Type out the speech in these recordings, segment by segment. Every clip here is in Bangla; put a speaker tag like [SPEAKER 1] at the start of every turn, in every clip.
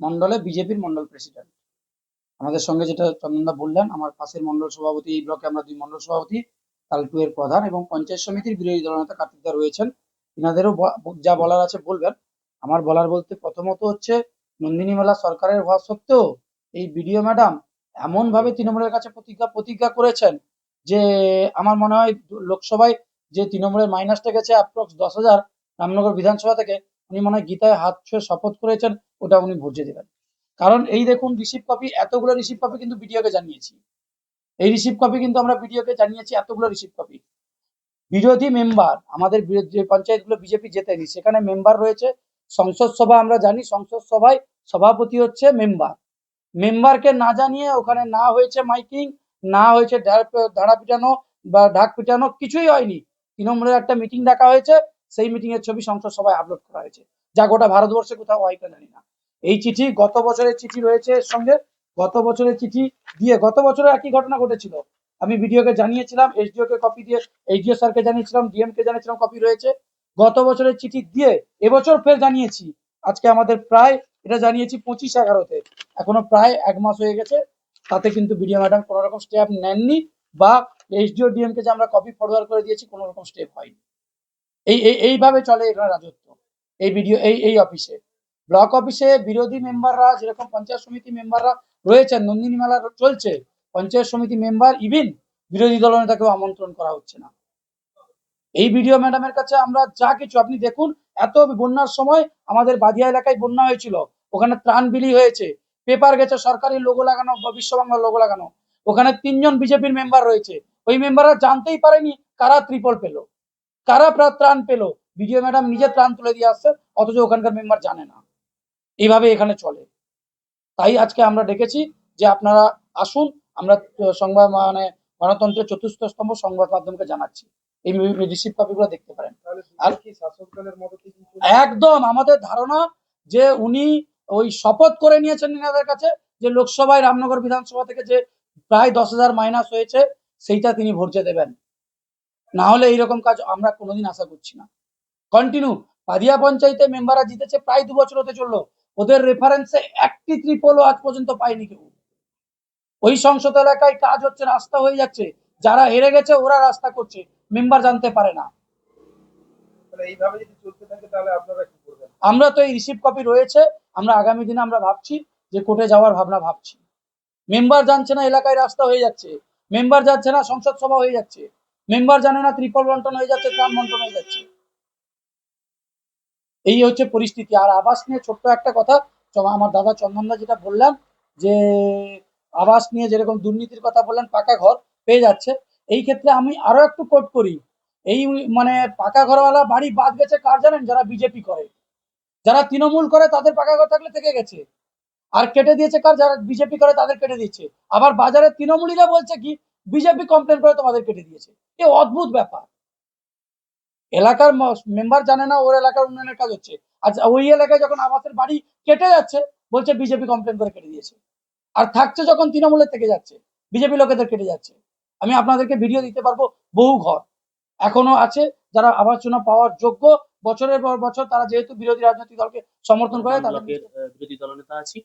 [SPEAKER 1] মন্ডলে বিজেপির মন্ডল প্রেসিডেন্ট আমাদের সঙ্গে যেটা চন্দনদা বললেন, আমার পাশের মন্ডল সভাপতি এই ব্লকে আমরা দুই মন্ডল সভাপতি, তালটু এর প্রধান এবং পঞ্চায়েত সমিতির বিরোধী দলনেতা কার্তিকদা রয়েছেন। এনাদেরও যা বলার আছে বলবেন। আমার বলার বলতে প্রথমত হচ্ছে, নন্দিনী মেলা সরকারের হওয়া সত্ত্বেও এই বিডিও ম্যাডাম এমন ভাবে তৃণমূলের কাছে প্রতিজ্ঞা প্রতিজ্ঞা করেছেন যে আমার মনে হয় লোকসভায় যে তৃণমূলের মাইনাসটা গেছে অ্যাপ্রক্স দশ হাজার রামনগর বিধানসভা থেকে উনি মনে হয় গীতায় হাত ছুঁয়ে শপথ করেছেন, ওটা উনি ভর্জে দেবেন কারণ এই দেখুন রিসিভ কপি এতগুলো রিসিভ কপি কিন্তু বিডিওকে জানিয়েছি। এই রিসিভ কপি কিন্তু আমরা বিডিওকে জানিয়েছি, এতগুলো রিসিভ কপি বিরোধী মেম্বার আমাদের যে পঞ্চায়েতগুলো বিজেপি জেতেনি সেখানে মেম্বার রয়েছে, সংসদ সভা আমরা জানি, সংসদ সভায় সভাপতি হচ্ছে মেম্বার মেম্বারকে না জানিয়ে ওখানে না হয়েছে মাইকিং, না হয়েছে ধাড়া পিটানো বা ঢাক পিটানো, কিছুই হয়নি। তৃণমূলের একটা মিটিং ডাকা হয়েছে সেই মিটিং এর ছবি সংসদ সভায় আপলোড করা হয়েছে। যা গোটা ভারতবর্ষে কোথাও হয় জানি না। এই চিঠি গত বছরের চিঠি রয়েছে এর সঙ্গে। গত বছরের চিঠি দিয়ে গত বছরে একই ঘটনা ঘটেছিল। আমি ভিডিওকে জানিয়েছিলাম, এসডিও কে কপি দিয়ে এইচডিও স্যারকে জানিয়েছিলাম ডিএম কে জানিয়েছিলাম কপি রয়েছে। গত বছরের চিঠি দিয়ে এবছর ফের জানিয়েছি। আজকে আমাদের প্রায়, এটা জানিয়েছি পঁচিশ এগারোতে। এখনও প্রায় এক মাস হয়ে গেছে। তাতে কিন্তু বিডিও ম্যাডাম কোনো রকম স্টেপ নেননি বা এইচডিও ডিএম কে যে আমরা কপি ফরওয়ার্ড করে দিয়েছি কোনো রকম স্টেপ হয়নি। এই, এই- এইভাবে চলে এখানে রাজত্ব। এই ভিডিও এই এই অফিসে ব্লক অফিসে বিরোধী মেম্বাররা যেরকম পঞ্চায়েত সমিতি মেম্বাররা রয়েছেন, নন্দিনী মেলা চলছে, পঞ্চায়েত সমিতি মেম্বার ইভিন বিরোধী দল দলনেতাকেও আমন্ত্রণ করা হচ্ছে না। এই ভিডিও ম্যাডামের কাছে আমরা যা কিছু, আপনি দেখুন, এত বন্যার সময় আমাদের বাদিয়া এলাকায় বন্যা হয়েছিল। ওখানে ত্রাণ বিলি হয়েছে। পেপার গেছে, সরকারি লোগো লাগানো বা বিশ্ব বাংলার লোগো লাগানো। ওখানে তিনজন বিজেপির মেম্বার রয়েছে। ওই মেম্বাররা জানতেই পারেনি কারা ত্রিপল পেল। কারা ত্রাণ পেল? বিডিও ম্যাডাম নিজে ত্রাণ তুলে দিয়ে আসছে অথচ ওখানকার মেম্বার জানে না। এইভাবে এখানে চলে। তাই আজকে আমরা ডেকেছি যে আপনারা আসুন আমরা সংবাদ মানে গণতন্ত্রের চতুর্থ স্তম্ভ সংবাদ মাধ্যমকে জানাচ্ছি। এই রিসিভ কপিগুলো দেখতে পারেন। আর- একদম আমাদের ধারণা যে উনি ওই শপথ করে নিয়েছেন এনাদের কাছে যে লোকসভায় রামনগর বিধানসভা থেকে যে প্রায় দশ হাজার মাইনাস হয়েছে সেইটা তিনি ভরছে দেবেন। না হলে এইরকম কাজ আমরা কোনোদিন আশা করছি না। কন্টিনিউ পাদিয়া পঞ্চায়েতে মেম্বাররা জিতেছে প্রায় দু বছর হতে চলল। ওদের রেফারেন্সে একটি ত্রিপলও আজ পর্যন্ত পায়নি কেউ। ওই সংসদ এলাকায় কাজ হচ্ছে রাস্তা হয়ে যাচ্ছে। যারা হেরে গেছে ওরা রাস্তা করছে। মেম্বার জানতে পারে না। আমরা তো এই রিসিভ কপি রয়েছে। আমরা আগামী দিনে আমরা ভাবছি যে কোর্টে যাওয়ার ভাবনা ভাবছি। মেম্বার জানছে না এলাকায় রাস্তা হয়ে যাচ্ছে। মেম্বার যাচ্ছে না সংসদ সভা হয়ে যাচ্ছে। মেম্বার জানে না, ত্রিপল বন্টন হয়ে যাচ্ছে, ত্রাণ বন্টন হয়ে যাচ্ছে। এই হচ্ছে পরিস্থিতি। আর আবাস নিয়ে ছোট্ট একটা কথা আমার দাদা চন্দনদা যেটা বললাম, যে আবাস নিয়ে যেরকম দুর্নীতির কথা বললেন, পাকা ঘর পেয়ে যাচ্ছে। এই ক্ষেত্রে আমি আরও একটু কোট করি। এই মানে পাকা ঘরওয়ালা বাড়ি বাদ গেছে কার জানেন? যারা বিজেপি করে। যারা তৃণমূল করে, তাদের পাকা ঘর থাকলে থেকে গেছে। আর কেটে দিয়েছে কার? যারা বিজেপি করে, তাদের কেটে দিয়েছে আবার বাজারে তৃণমূলীরা বলছে কি বিজেপি কমপ্লেন করে তোমাদের কেটে দিয়েছে। এ অদ্ভুত ব্যাপার। এলাকার মেম্বার জানে না, ওর এলাকার উন্নয়নের কাজ হচ্ছে। আর ওই এলাকায় যখন আবাসের বাড়ি কেটে যাচ্ছে, বলছে বিজেপি কমপ্লেন করে কেটে দিয়েছে। আর থাকছে যখন তৃণমূলের থেকে যাচ্ছে, বিজেপি লোকেদের কেটে যাচ্ছে। আমি আপনাদেরকে ভিডিও দিতে পারব বহু ঘর। এখনও আছে, যারা আবাস যোজনা পাওয়ার যোগ্য, বছরের পর বছর তারা যেহেতু বিরোধী রাজনৈতিক দলকে সমর্থন করে, তাদের
[SPEAKER 2] বিরোধী দলনেতা আছি।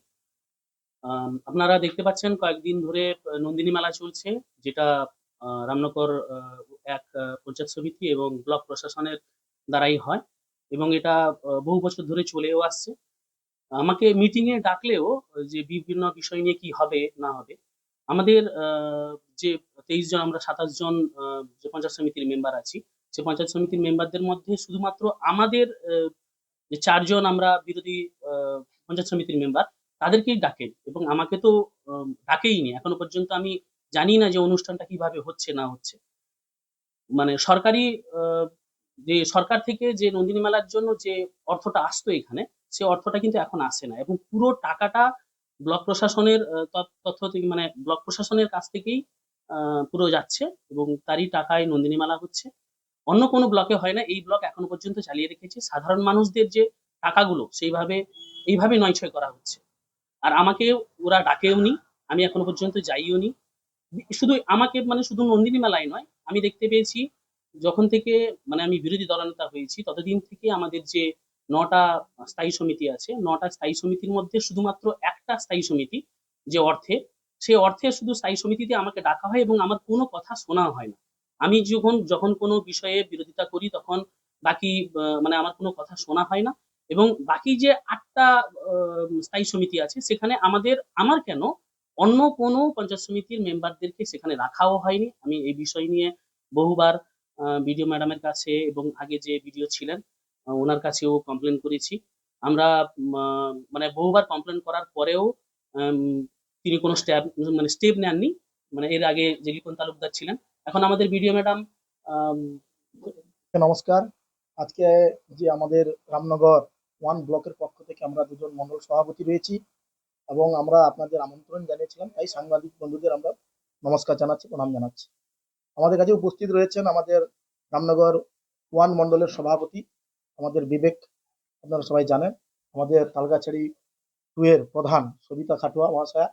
[SPEAKER 2] আপনারা দেখতে পাচ্ছেন কয়েকদিন ধরে নন্দিনী মেলা চলছে, যেটা রামনগর এক পঞ্চায়েত সমিতি এবং ব্লক প্রশাসনের দ্বারাই হয় এবং এটা বহু বছর ধরে চলেও আসছে। আমাকে মিটিং এ ডাকলেও, যে বিভিন্ন বিষয় নিয়ে কি হবে, না হবে, আমাদের যে তেইশ জন, আমরা সাতাশ জন যে পঞ্চায়েত সমিতির মেম্বার আছি, সে পঞ্চায়েত সমিতির মেম্বারদের মধ্যে শুধুমাত্র আমাদের যে চারজন আমরা বিরোধী পঞ্চায়েত সমিতির মেম্বার তাদেরকেই ডাকে এবং আমাকে তো ডাকেইনি। এখনও পর্যন্ত আমি জানি না যে অনুষ্ঠানটা কীভাবে হচ্ছে, না হচ্ছে। মানে সরকারি যে সরকার থেকে যে নন্দিনী মেলার জন্য যে অর্থটা আসতো এখানে, সে অর্থটা কিন্তু এখন আসে না এবং পুরো টাকাটা ব্লক প্রশাসনের তথ্য থেকে মানে ব্লক প্রশাসনের কাছ থেকেই পুরো যাচ্ছে এবং তারই টাকায় নন্দিনী মেলা হচ্ছে। অন্য কোনো ব্লকে হয় না। এই ব্লক এখনও পর্যন্ত চালিয়ে রেখেছে। সাধারণ মানুষদের যে টাকাগুলো, সেইভাবে, এইভাবে নয় ছয় করা হচ্ছে। আর আমাকে ওরা ডাকেও নি, আমি এখনও পর্যন্ত যাইও নি। শুধু আমাকে মানে শুধু নন্দিনী মেলায় নয়, আমি দেখতে পেয়েছি যখন থেকে মানে আমি বিরোধী দলনেতা হয়েছি, ততদিন থেকে আমাদের যে নটা স্থায়ী সমিতি আছে, নটা স্থায়ী সমিতির মধ্যে শুধুমাত্র একটা স্থায়ী সমিতি যে অর্থে সেই অর্থে শুধু স্থায়ী সমিতিতে আমাকে ডাকা হয় এবং আমার কোনো কথা শোনা হয় না। আমি যখন যখন কোনো বিষয়ে বিরোধিতা করি, তখন বাকি মানে আমার কোনো কথা শোনা হয় না। এবং বাকি যে আটটা স্থায়ী সমিতি আছে, সেখানে আমাদের, আমার কেন অন্য কোনো পঞ্চায়েত সমিতির মেম্বারদেরকে সেখানে রাখাও হয়নি? আমি এই বিষয় নিয়ে বহুবার বিডিও ম্যাডামের কাছে এবং আগে যে বিডিও ছিলেন ওনার কাছেও কমপ্লেন করেছি। আমরা মানে বহুবার কমপ্লেন করার পরেও তিনি কোনো স্টেপ মানে স্টেপ নেননি। মানে এর আগে যে রিপন তালুকদার ছিলেন। এখন আমাদের বিডিও ম্যাডাম
[SPEAKER 3] নমস্কার। আজকে যে আমাদের রামনগর ওয়ান ব্লকের পক্ষ থেকে আমরা দুজন মন্ডল সভাপতি রয়েছি এবং আমরা আপনাদের আমন্ত্রণ জানিয়েছিলাম। তাই সাংবাদিক বন্ধুদের আমরা নমস্কার জানাচ্ছি, প্রণাম জানাচ্ছি। আমাদের কাছে উপস্থিত রয়েছেন আমাদের রামনগর ওয়ান মন্ডলের সভাপতি আমাদের বিবেক, আপনারা সবাই জানেন। আমাদের তালগাছড়ি টু এর প্রধান সবিতা খাটুয়া মহাশয়া।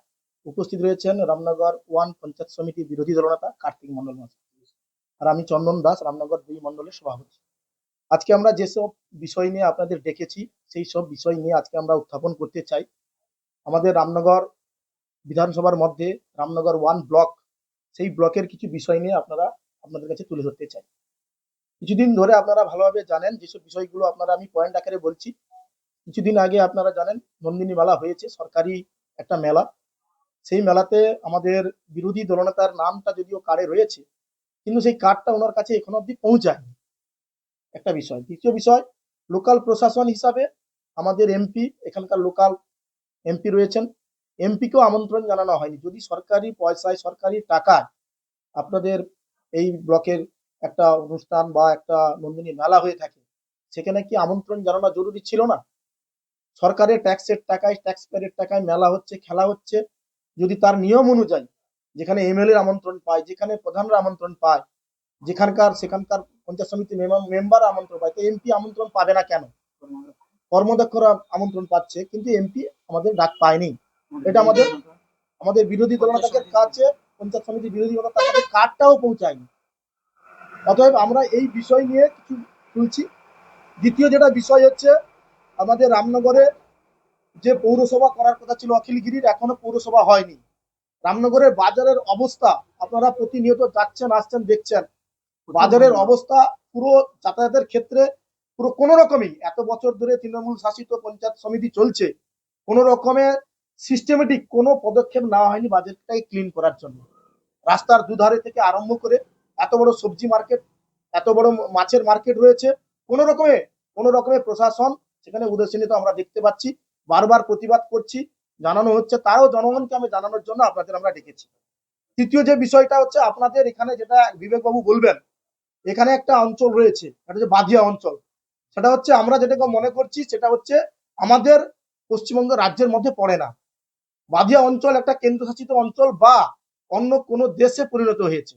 [SPEAKER 3] উপস্থিত রয়েছেন রামনগর ওয়ান পঞ্চায়েত সমিতি বিরোধী দলনেতা কার্তিক মন্ডল মহাশয়। আর আমি চন্দন দাস, রামনগর দুই মন্ডলের সভাপতি। আজকে আমরা যেসব বিষয় নিয়ে আপনাদের ডেকেছি, সেই সব বিষয় নিয়ে আজকে আমরা উত্থাপন করতে চাই। আমাদের রামনগর বিধানসভার মধ্যে, রামনগর ওয়ান ব্লক, সেই ব্লকের কিছু বিষয় নিয়ে আপনারা আপনাদের কাছে তুলে ধরতে চাই। কিছুদিন ধরে আপনারা ভালোভাবে জানেন যেসব বিষয়গুলো আপনারা আমি পয়েন্ট আকারে বলছি। কিছুদিন আগে আপনারা জানেন, নন্দিনী মেলা হয়েছে, সরকারি একটা মেলা। সেই মেলাতে আমাদের বিরোধী দলনেতার নামটা যদিও কার্ডে রয়েছে, কিন্তু সেই কার্ডটা ওনার কাছে এখনও অব্দি পৌঁছায়নি। একটা বিষয়। দ্বিতীয় বিষয়, লোকাল প্রশাসন হিসাবে আমাদের এমপি, এখানকার লোকাল এমপি রয়েছেন। এমপিকেও আমন্ত্রণ জানানো হয়নি। যদি সরকারি পয়সায়, সরকারি টাকায় আপনাদের এই ব্লকের একটা অনুষ্ঠান বা একটা নন্দিনী মেলা হয়ে থাকে, সেখানে কি আমন্ত্রণ জানানো জরুরি ছিল না? সরকারের ট্যাক্সের টাকায় ট্যাক্স পেয়ারের টাকায় মেলা হচ্ছে, খেলা হচ্ছে। যদি তার নিয়ম অনুযায়ী যেখানে এমএলএ আমন্ত্রণ পায়, যেখানে প্রধানরা আমন্ত্রণ পায় যেখানকার সেখানকার পঞ্চায়েত সমিতি মেম্বার আমন্ত্রণ পায়। তো এমপি আমন্ত্রণ পাবে না কেন? কর্মদক্ষরা আমন্ত্রণ পাচ্ছে কিন্তু এমপি আমাদের ডাক পায়নি। এটা আমাদের আমাদের বিরোধী দলনেতাদের কাছে পঞ্চায়েত সমিতি বিরোধী দলনেতার কাছে কার্ডটাও পৌঁছায়নি। অতএব আমরা এই বিষয় নিয়ে কিছু তুলছি। দ্বিতীয় যেটা বিষয় হচ্ছে আমাদের রামনগরে যে পৌরসভা করার কথা ছিল অখিলগিরির এখনও পৌরসভা হয়নি। রামনগরের বাজারের অবস্থা আপনারা প্রতিনিয়ত যাচ্ছেন আসছেন দেখছেন। বাজারের অবস্থা পুরো যাতায়াতের ক্ষেত্রে পুরো কোনো রকমই। এত বছর ধরে তৃণমূল শাসিত পঞ্চায়েত সমিতি চলছে কোনো রকমের সিস্টেমেটিক কোনো পদক্ষেপ নেওয়া হয়নি বাজারটাকে ক্লিন করার জন্য। রাস্তার দুধারে থেকে আরম্ভ করে এত বড় সবজি মার্কেট এত বড় মাছের মার্কেট রয়েছে। কোনো রকমে কোনো রকমের প্রশাসন সেখানে উদাসীনতা আমরা দেখতে পাচ্ছি বারবার প্রতিবাদ করছি জানানো হচ্ছে তাও জনগণকে আমি জানানোর জন্য আপনাদের আমরা ডেকেছি। তৃতীয় যে বিষয়টা হচ্ছে আপনাদের এখানে যেটা বিবেকবাবু বলবেন এখানে একটা অঞ্চল রয়েছে এটা হচ্ছে বাধিয়া অঞ্চল। সেটা হচ্ছে আমরা যেটাকে মনে করছি, সেটা হচ্ছে আমাদের পশ্চিমবঙ্গ রাজ্যের মধ্যে পড়ে না। বাধিয়া অঞ্চল একটা কেন্দ্রশাসিত অঞ্চল বা অন্য কোনো দেশে পরিণত হয়েছে।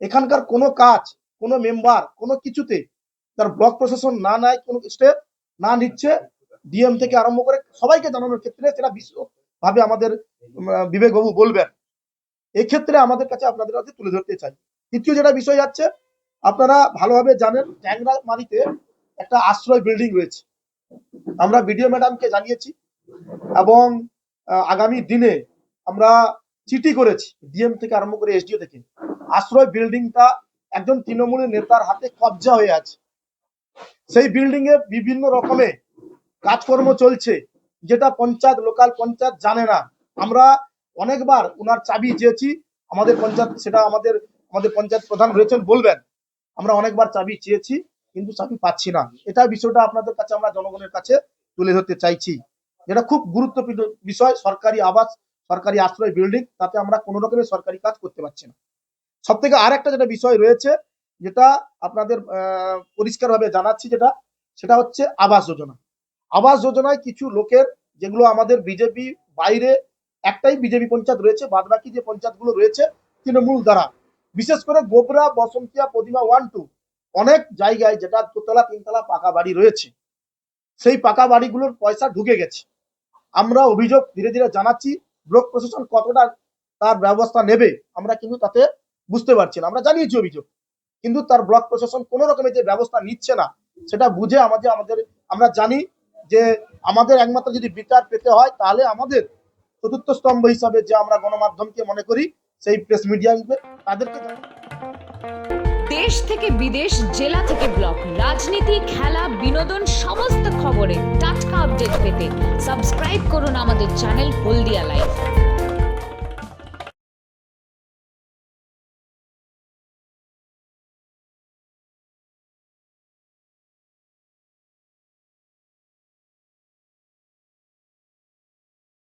[SPEAKER 3] এখানকার কোনো কাজ, কোনো মেম্বার, কোনো কিছুতে তার ব্লক প্রশাসন না নেয়, কোনো স্টেপ না নিচ্ছে, ডিএম থেকে আরম্ভ করে সবাইকে জানানোর ক্ষেত্রে সেটা বিশ্বভাবে আমাদের বিবেকবাবু বলবেন। এক্ষেত্রে আমাদের কাছে আপনাদের কাছে তুলে ধরতে চাই। তৃতীয় যেটা বিষয় যাচ্ছে আপনারা ভালোভাবে জানেন ট্যাংরা মারিতে একটা আশ্রয় বিল্ডিং রয়েছে। আমরা বিডিও ম্যাডামকে জানিয়েছি এবং আগামী দিনে আমরা চিঠি করেছি, ডিএম থেকে আরম্ভ করে এসডিও থেকে। আশ্রয় বিল্ডিংটা একজন তৃণমূলের নেতার হাতে কবজা হয়ে আছে। সেই বিল্ডিং এ বিভিন্ন রকমের কাজকর্ম চলছে, যেটা পঞ্চায়েত লোকাল পঞ্চায়েত জানে না। আমরা অনেকবার ওনার চাবি চেয়েছি আমাদের পঞ্চায়েত, সেটা আমাদের আমাদের পঞ্চায়েত প্রধান রয়েছেন বলবেন। আমরা অনেকবার চাবি চেয়েছি, কিন্তু চাবি পাচ্ছি না। এটা বিষয়টা আপনাদের কাছে আমরা জনগণের কাছে তুলে ধরতে চাইছি। যেটা খুব গুরুত্বপূর্ণ বিষয়, সরকারি আবাস, সরকারি আশ্রয় বিল্ডিং তাতে আমরা কোনো রকমের সরকারি কাজ করতে পারছি না। সব থেকে আর একটা যেটা বিষয় রয়েছে, যেটা আপনাদের পরিষ্কারভাবে জানাচ্ছি যেটা, সেটা হচ্ছে আবাস যোজনা। আবাস যোজনায় কিছু লোকের, যেগুলো আমাদের বিজেপি বাইরে, একটাই বিজেপি পঞ্চায়েত রয়েছে বাদ বাকি যে পঞ্চায়েতগুলো রয়েছে, তৃণমূল দ্বারা বিশেষ করে গোবরা, বসন্তিয়া পদিমা ওয়ান টু অনেক জায়গায় যেটা দোতলা, তিনতলা পাকা বাড়ি রয়েছে, সেই পাকা বাড়িগুলোর পয়সা ঢুকে গেছে। আমরা অভিযোগ ধীরে ধীরে জানাচ্ছি, ব্লক প্রশাসন কতটা তার ব্যবস্থা নেবে, আমরা কিন্তু তাতে বুঝতে পারছি না। আমরা জানিয়েছি অভিযোগ, কিন্তু তার ব্লক প্রশাসন কোনো রকমের যে ব্যবস্থা নিচ্ছে না, সেটা বুঝে আমাদের আমাদের, আমরা জানি যে আমাদের একমাত্র যদি বিচার পেতে হয়, তাহলে আমাদের চতুর্থ স্তম্ভ হিসাবে যে আমরা গণমাধ্যমকে মনে করি সেই প্রেস মিডিয়া আসবে, তাদেরকে
[SPEAKER 4] দেশ থেকে বিদেশ, জেলা থেকে ব্লক, রাজনীতি, খেলা, বিনোদন, সমস্ত খবরে টাটকা আপডেট পেতে সাবস্ক্রাইব করুন আমাদের চ্যানেল হলদিয়া লাইভ